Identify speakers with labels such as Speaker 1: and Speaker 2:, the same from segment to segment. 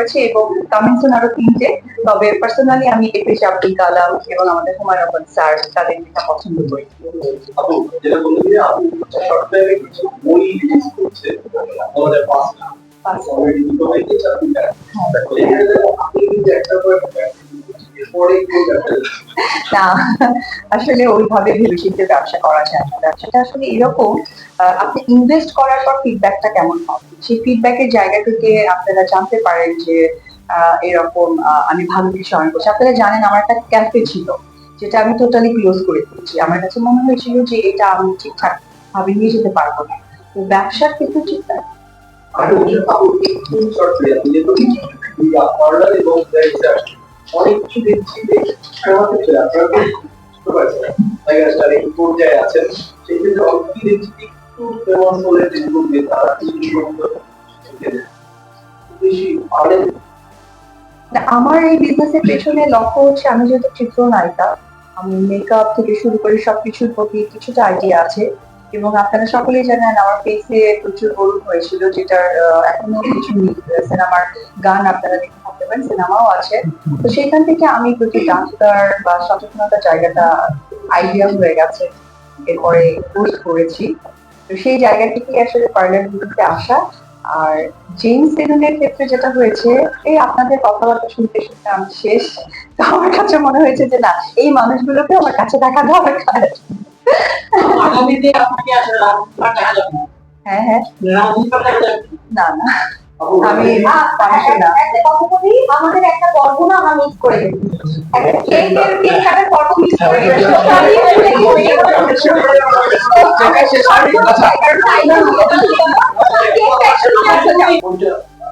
Speaker 1: করেছি এবং তামিল সুন আরও তিনটে তবে পার্সোনালি আমি এপিজে আব্দুল কালাম এবং আমাদের হুমায়ুন আহমদ স্যার তাদের লেখা পছন্দ করি।
Speaker 2: পাঁচটা।
Speaker 1: না আসলে ওইভাবে ভেবেচিন্তে ব্যবসা করা যায় না। ব্যবসাটা আসলে এরকম আপনি ইনভেস্ট করার পর ফিডব্যাকটা কেমন হবে সেই ফিডব্যাকের জায়গা থেকে আপনারা জানতে পারেন যে এরকম আমি ভালো কিছু অর্জন করছি। আপনারা জানেন আমার একটা ক্যাফে ছিল যেটা আমি টোটালি ক্লোজ করে দিয়েছি। আমার কাছে মনে হয়েছিল যে এটা আমি ঠিকঠাক ভাবে নিয়ে যেতে পারব না। তো ব্যবসার ক্ষেত্রে ঠিক
Speaker 2: যেহেতু পার্লার এবং
Speaker 1: আমার এই বিজনেসের পেছনে লক্ষ্য হচ্ছে আমি যেহেতু চিত্রনায়িকা আমি মেকআপ থেকে শুরু করে সবকিছুর প্রতি কিছুটা আইডিয়া আছে। এবং আপনারা সকলেই জানেন, আমার পেজে প্রচুর বরুণ হয়েছিল, যেটার এখনও কিছু আমার গান আপনারা দেখতে থাকতে সিনেমাও আছে। তো সেখান থেকে আমি প্রতি ডাক্তার বা সচেতনতার জায়গাটা আইডিয়া হয়ে গেছে। এরপরে পোস্ট করেছি। তো সেই জায়গা থেকে আসলে পার্লার গুলোতে আসা। আর জেমস সেলুনের ক্ষেত্রে যেটা হয়েছে এই আপনাদের কথাবার্তা শুনতে শুনতে আমি শেষ। তো আমার কাছে মনে হয়েছে যে না এই মানুষগুলোকে আমার কাছে দেখা দরকার। হ্যাঁ হ্যাঁ।
Speaker 3: না।
Speaker 1: না। আমি
Speaker 4: একটা কথা বলি, আমাদের একটা পর্ব না আমরা মিস করে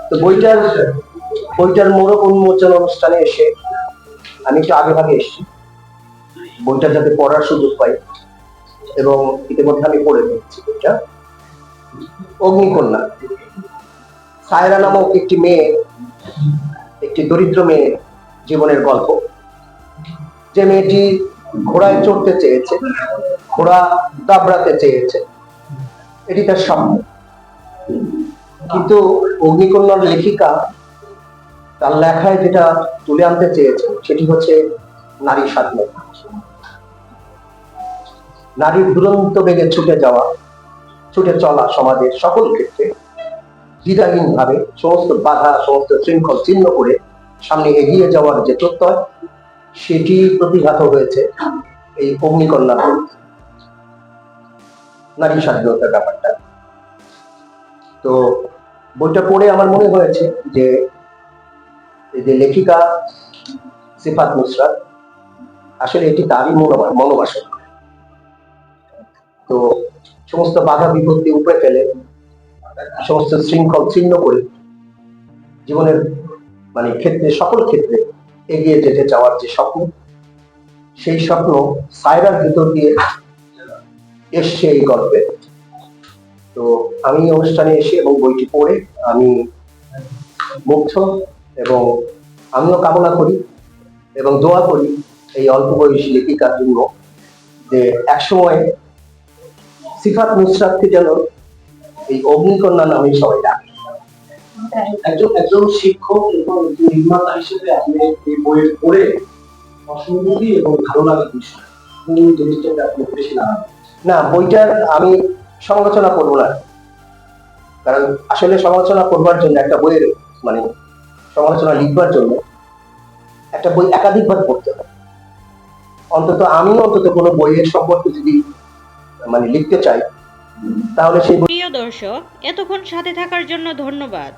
Speaker 4: তো
Speaker 5: বইটার বইটার মোড়ক উন্মোচন অনুষ্ঠানে এসে আমি একটু আগে ভাগে এসেছি। বইটা যাতে পড়ার সুযোগ পাই এবং ইতিমধ্যে আমি পড়ে ফেলেছি বইটা। অগ্নিকন্যা। সায়রা নামক একটি মেয়ে, একটি দরিদ্র মেয়ের জীবনের গল্প। যে মেয়েটি ঘোড়ায় চড়তে চেয়েছে, ঘোড়া দাবড়াতে চেয়েছে। এটি তার স্বপ্ন কিন্তু অগ্নিকন্যার লেখিকা তার লেখায় যেটা তুলে আনতে চেয়েছে সেটি হচ্ছে নারী স্বাধীনতা নারীর দুরন্ত বেগে ছুটে যাওয়া, ছুটে চলা সমাজের সকল ক্ষেত্রে দ্বিধাহীন ভাবে সমস্ত বাধা, সমস্ত শৃঙ্খল ছিন্ন করে সামনে এগিয়ে যাওয়ার যে প্রত্যয়, সেটি প্রতিঘাত হয়েছে এই অগ্নিকন্যা নারী স্বাধীনতার ব্যাপারটা। তো বইটা পড়ে আমার মনে হয়েছে যে এই যে লেখিকা সিফাত নুসরাত আসলে এটি তারই মনোবা- মনোবাসনা তো সমস্ত বাধা বিপত্তি উপরে ফেলে সমস্ত শৃঙ্খল ছিন্ন করে জীবনের মানে ক্ষেত্রে, সকল ক্ষেত্রে এগিয়ে যেতে চাওয়ার যে স্বপ্ন, সেই স্বপ্ন সায়রার ভিতর দিয়ে এসছে এই গল্পে। তো আমি অনুষ্ঠানে এসে এবং বইটি পড়ে আমি মুগ্ধ এবং আমিও কামনা করি এবং দোয়া করি এই অল্প বয়সী লেখিকার জন্য যে একসময় সিফাত নুসরাতকে যেন এই অগ্নিকন্যা নামে সবাই ডাকে।
Speaker 3: একজন একজন শিক্ষক এবং একজন নির্মাতা হিসেবে আপনি এই বইয়ের পড়ে অসম্ভবই এবং ভালো লাগার বিষয় আপনি বেশি
Speaker 5: না, বইটার আমি সমালোচনা করব না। কারণ আসলে সমালোচনা করবার জন্য একটা বইয়ের মানে সমালোচনা লিখবার জন্য একটা বই একাধিকবার পড়তে হয়। অন্তত আমি অন্তত কোনো বইয়ের সম্পর্কে যদি মানে লিখতে চাই, তাহলে সেই বই
Speaker 6: প্রিয় দর্শক এতক্ষণ সাথে থাকার জন্য ধন্যবাদ।